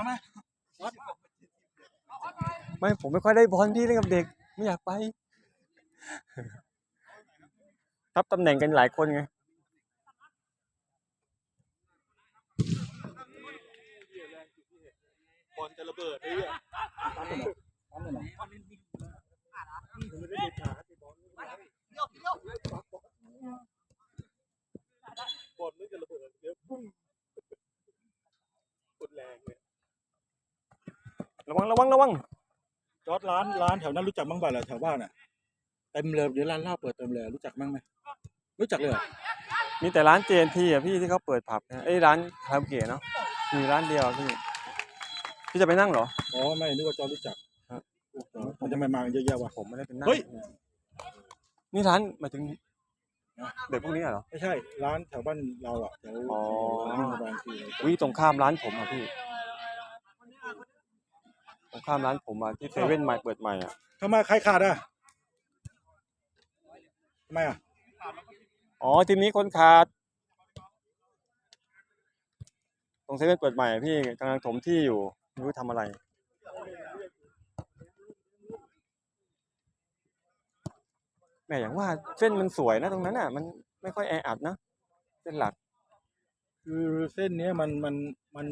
เอามาไม่ผมไม่ค่อยได้บอลพี่เล่นกับเด็ก ไม่อยากไปทับตำแหน่งกันหลายคนไงบอลจะระเบิดไอ้เนี่ยบอลไม่จะระเบิดเดี๋ยวปุ้งกดแรงเลย ระวังระวังระวังจอดร้านร้านแถวนั้นรู้จักบ้างเปล่าล่ะแถวบ้านอะเต็มเลยเดี๋ยวร้านเหล้าเปิดเต็มเลยรู้จักบ้างไหมรู้จักเลยเหรอมีแต่ร้านเจนทีอะพี่ที่เขาเปิดผับนะไอ้ยร้านคาราโอเกะเนาะมีร้านเดียวอะพี่พี่จะไปนั่งเหรอ อ๋อไม่นึกว่าจอรู้จักครับมันจะไม่มากันเยอะแยะวะ ผมไม่ได้เป็นนั่งเฮ้ย นี่ร้านหมายถึงนะเด็กพวกนี้เหรอ ไม่ใช่ ร้านแถวบ้านเราอะแถวอ๋อร้านบางทีวิตรงข้ามร้านผมอะพี่ตรง ข้ามร้านผมอะที่เซเว่นใหม่เปิดใหม่อะทำไมใครขาดอะทำไมอะอ๋อทีมนี้คนขาด ตรงเซเว่นเปิดใหม่อะพี่กำลังถมที่อยู่ไม่รู้ทำอะไร แหม่อย่างว่าเส้นมันสวยนะตรงนั้นอะ มันไม่ค่อยแออัดนะเส้นหลัก คือเส้นเนี้ยมันมันมัน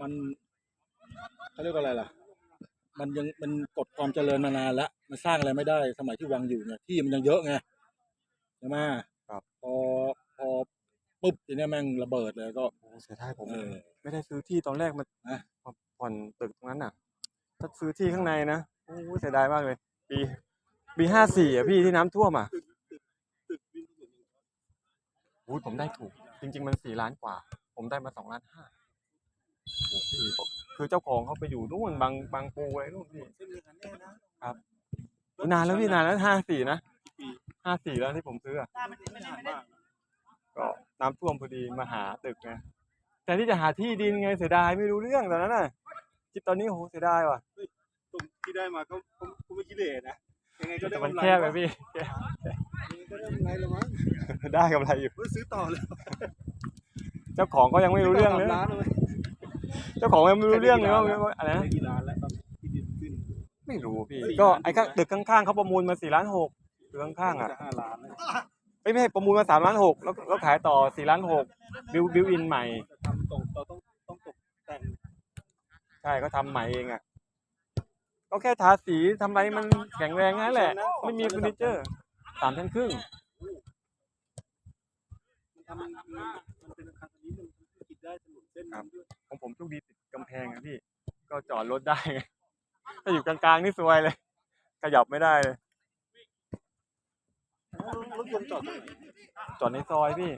มันเขาเรียกว่าอะไรล่ะ มันยังมันกดความเจริญมานานแล้วมันสร้างอะไรไม่ได้สมัยที่วังอยู่เนี่ยที่มันยังเยอะไงใช่ไหมครับ พอพอปุ๊บทีเนี้ยแม่งระเบิดเลยก็ โอ้เสียดายผม เออ ไม่ได้ซื้อที่ตอนแรกมานะมาผ่อนตึกตรงนั้นน่ะ ถ้าซื้อที่ข้างในนะโอ้เสียดายมากเลย ปีปีห้าสี่อะพี่ที่น้ำท่วมอะโอ้ยผมได้ถูก จริง ๆ มันสี่ล้านกว่า ผมได้มาสองล้านห้าโอ้ พี่ผมคือเจ้าของเขาไปอยู่นู่นบางบางปูอะไรนู่นพี่ครับนานแล้วพี่นานแล้วห้าสี่นะห้าสี่แล้วที่ผมซื้ออะก็น้ำท่วมพอดีมาหาตึกไงแต่ที่จะหาที่ดินไงเสียดายไม่รู้เรื่องตอนนั้นน่ะคิดตอนนี้โหเสียดายว่ะตรงที่ได้มาก็ก็ก็ไม่คิดเลยนะยังไงก็ได้แต่มันกำไรแคบไปพี่ยังไงก็ได้กำไรแล้วมั้งได้กำไรอยู่เฮ้ยซื้อต่อเลยเจ้าของก็ยังไม่รู้เรื่องเลยร้าน เลยเจ้าของยังไม่รู้เรื่องเลยว่าว่าอะไรนะได้กี่ร้านแล้วตอนที่ดินขึ้นไม่รู้พี่สี่ก็ล้านไอ้ข้างตึกข้างๆเขาประมูลมาสี่ล้านหกตึกข้างๆอะจะห้าล้านแล้วไม่ไม่ใช่ประมูลมาสามล้านหกแล้วแล้วขายต่อสี่ล้านหกบิวบิวอินใหม่จะทำตรงเราต้องต้องตกแต่งใช่เขาทำใหม่เองอะก็แค่ทาสีทำไรมันแข็งแรงนั่นแหละ ไม่มีเฟอร์นิเจอร์สามชั้นครึ่ง มันทำมันมันเป็นอาคารนี้มันธุรกิจได้ถนนเส้นนั้นด้วย ของผมโชคดีติดกำแพงอะพี่ ก็จอดรถได้ไงถ้าอยู่กลางๆนี่สวยเลย ขยับไม่ได้เลยรถยนต์จอดตรงไหนจอดในซอยพี่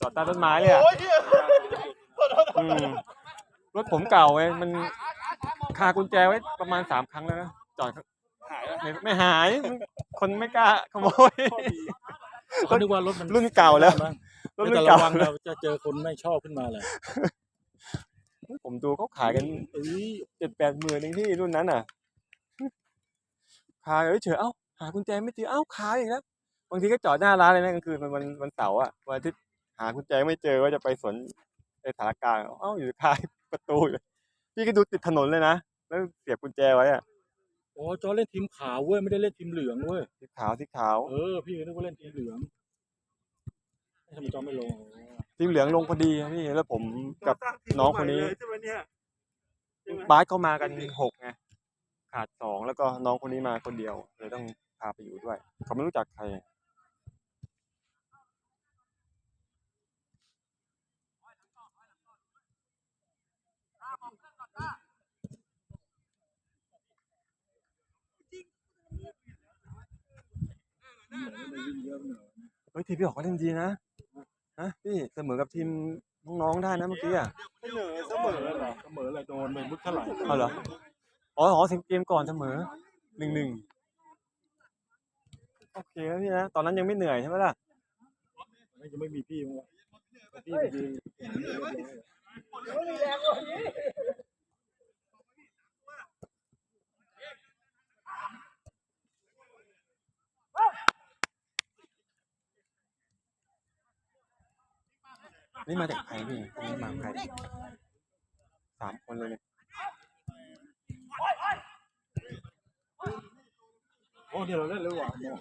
จอดใต้ต้นไม้เลยอะอืมรถผมเก่าไงมันคากุญแจไว้ประมาณสามครั้งแล้วนะจอดหายแล้วไม่ไม่หาย คนไม่กล้าขโมย เขานึกว่ารถมันรุ่นเก่าแล้วรถแต่รุ่นระเก่าวังเราจะเจอคนไม่ชอบขึ้นมาเลย ผมดูเขาขายกันเอ้ยเจ็ดแปดหมื่นเองที่รุ่นนั้นอะคาเฉยๆเอ้าหากุญแจไม่เจอเอ้าคาอีกแล้วบางทีก็จอดหน้าร้านเลยนะกลางคืนมันวันวันเสาร์อะวันอาทิตย์หากุญแจไม่เจอว่าจะไปสวนในสารกลางเอ้าอยู่คาประตูอยู่พี่ก็ดูติดถนนเลยนะแล้วเสียบกุญแจไว้อะอ๋อจอเล่นทีมขาวเว้ยไม่ได้เล่นทีมเหลืองเว้ยสีขาวสีขาวเออพี่ก็นึกว่าเล่นทีมเหลือง ทำไมจอไม่ลงสีเหลืองลงพอดีอะพี่แล้วผมกับน้องคนนี้ใช่ไหมเนี่ยใช่ไหมบาสเข้ามากันหกไงขาดสองแล้วก็น้องคนนี้มาคนเดียวเลยต้องพาไปอยู่ด้วย เขาไม่รู้จักใครเฮ้ยทีมพี่ออกก็เล่นดีนะ นะพี่เสมอกับทีมน้องๆได้นะเมื่อกี้อะเสมอเสมอเหรอเสมอเลยโดนไปมุดเท่าไหร่เอาเหรออ๋ออ๋อสิเกมก่อนเสมอหนึ่งหนึ่งโอเคแล้วพี่นะตอนนั้นยังไม่เหนื่อยใช่ไหมล่ะจะไม่มีพี่มั้งวะพี่ไปยืนอย่างนี้เรีย นี่มาจากไทยพี่นี่มาไทยสามคนเลยโอ้เดี๋ยวเราเล่นเลยว่ะเดี๋ยว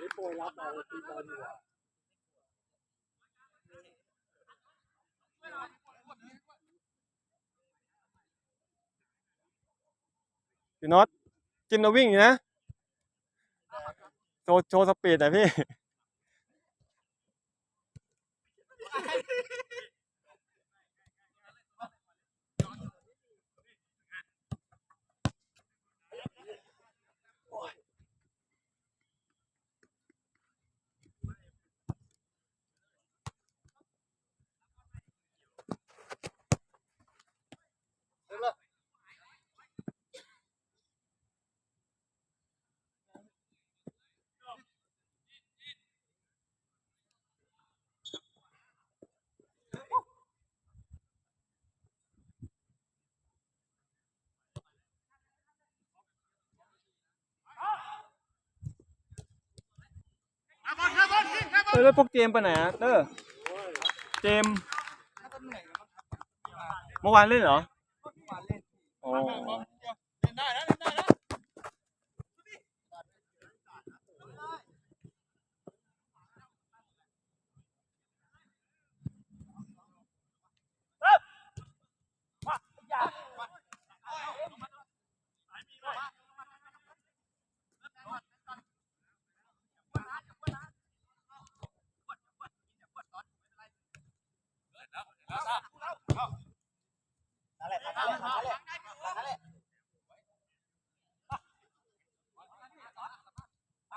ได้โปรยรับเราทีบอลดีกว่าพี่น็อตจินเราวิ่งอยู่นะ โชว์โชว์สปีดหน่อยพี่ เออแล้วพวกเจมส์ไปไหนอะเตอร์เจมส์เมื่อวานเล่นเหรออ๋อ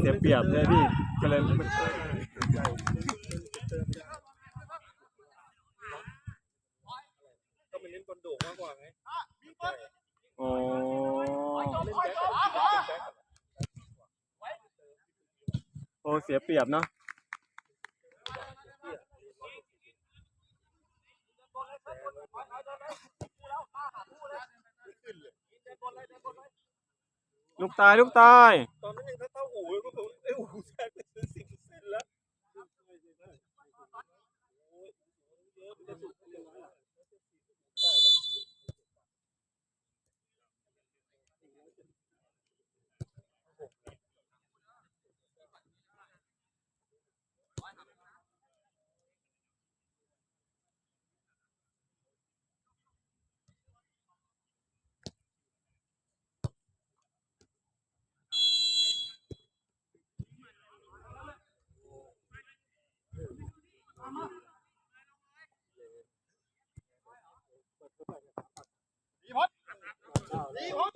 เสียเปรียบเลยพี่ก็เลยก็มันเล่นบอลโด่งมากกว่าไงอ๋อเล่นแบ็คเล่นแบ็คโอ้เสียเปรียบเนาะลูกตายลูกตายตอนนั้นยังเท่าๆอู๋เลยก็คือเลูกตายลูกตาย leave